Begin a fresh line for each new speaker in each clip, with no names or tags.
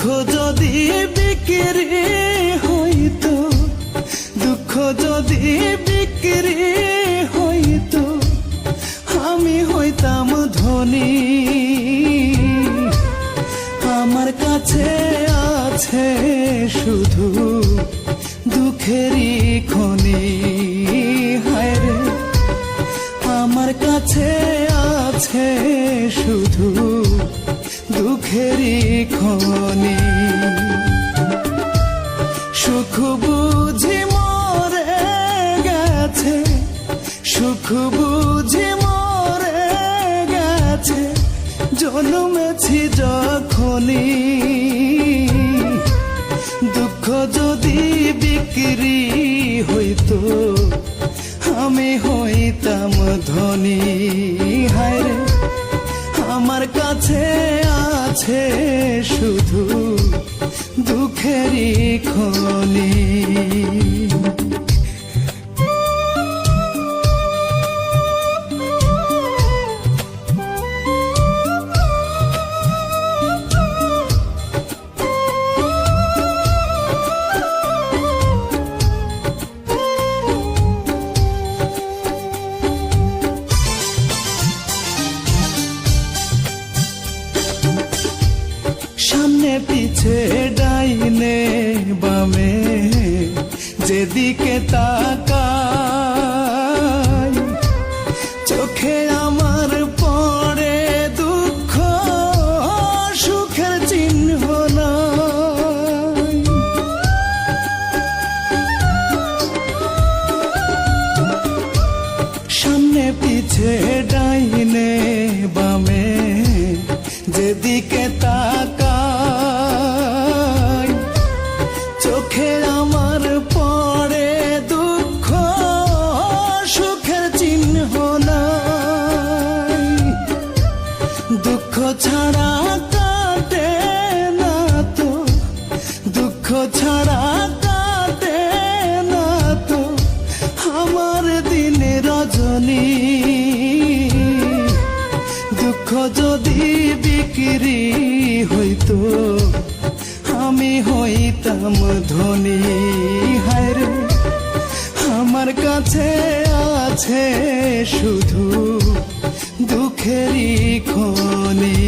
দুঃখ যদি বিক্রি হইতো দুঃখ যদি বিক্রি হইতো আমি হইতাম ধনী। আমার কাছে আছে শুধু দুঃখেরই খনি। হায় রে, আমার কাছে আছে শুধু দুঃখেরই খনি। সুখ বুঝি মরে গেছে, সুখ বুঝি মরে গেছে, জন্মেছি যখনই। দুঃখ যদি বিক্রি হইতো, আমি হইতাম ধনী। হায় আমার কাছে আছে শুধু দুঃখেরই খনি। পিছে ডাইনে বামে, যেদিকে তাকাই, চোখে আমার পড়ে দুঃখ, সুখের চিহ্ন নাই। সামনে পিছে ডাইনে বামে, যেদিকে তাকাই চোখে আমার পড়ে দুঃখ, সুখের চিহ্ন দুঃখ ছাড়া কাটে না দুঃখ ছাড়া কাটে না আমার দিনে রজনী। দুঃখ যদি বিক্রি হইতো হইতাম ধনী হায় রে আমার কাছে আছে শুধু দুঃখেরই খনি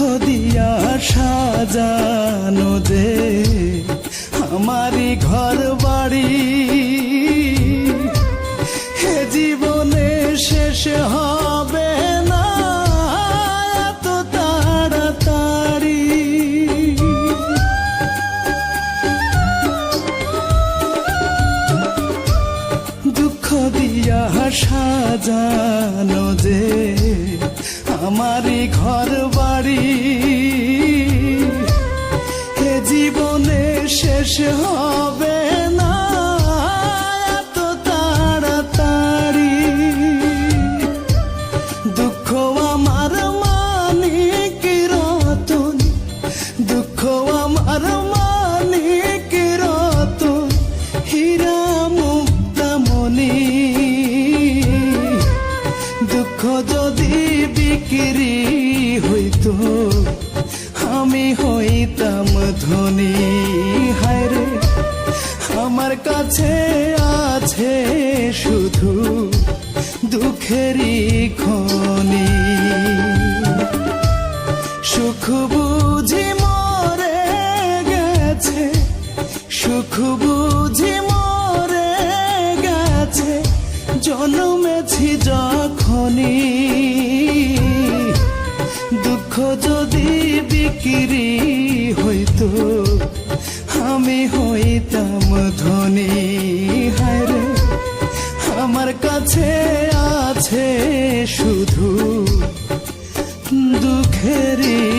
দুঃখ দিয়া সাজানো যে আমারই ঘর বাড়ি হে জীবনে শেষ হবে না, এত তাড়াতাড়ি। দুঃখ দিয়া সাজানো যে আমারই ঘর বাড়ি এ জীবনে শেষ হবে দুঃখ যদি বিক্রি হইতো, আমি হইতাম ধনী। হায় রে, আমার কাছে আছে শুধু দুঃখেরই খনি। সুখ বুঝি মরে গেছে, সুখ বুঝি জন্মেছি যখনই দুঃখ যদি বিক্রি হইতো, আমি হইতাম ধনী। হায় আমার কাছে আছে শুধু দুঃখেরই